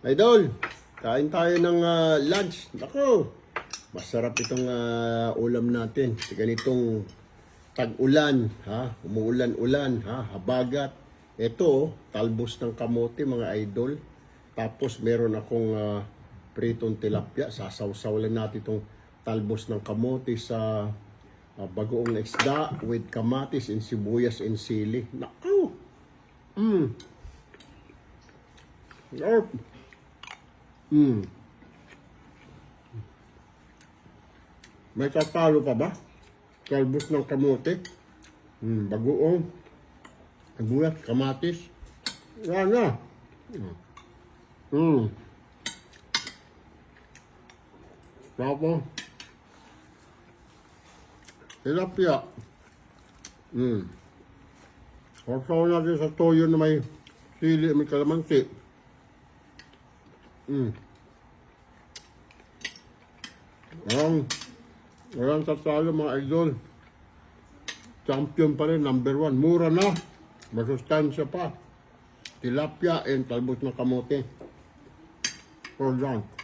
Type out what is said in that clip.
Idol, kain tayo ng ah, lunch. Nako, masarap itong ah, ulam natin. Sa ganitong tag-ulan, ha? Umuulan-ulan, ha? Habagat. Ito, oh, talbos ng kamote, mga idol. Tapos meron akong ah, pritong tilapia. Sasawsaw lang natin itong talbos ng kamote sa ah, bagoong isda with kamatis and sibuyas and sili. Nako! Mmm! Sarap! Mm. May tatalo pa ba? Kalbos ng kamote. Mm, bagoong. Sibuyas, kamatis. Yan na. Mm. Tapos, tilapia. Mm. Sasaw natin sa toyo na may sili, may kalamansi. Mm. Walang, walang tatalo mga idol. Champion pa rin, number one. Mura na. Masustansya pa. Tilapia and talbos ng kamote. For lunch.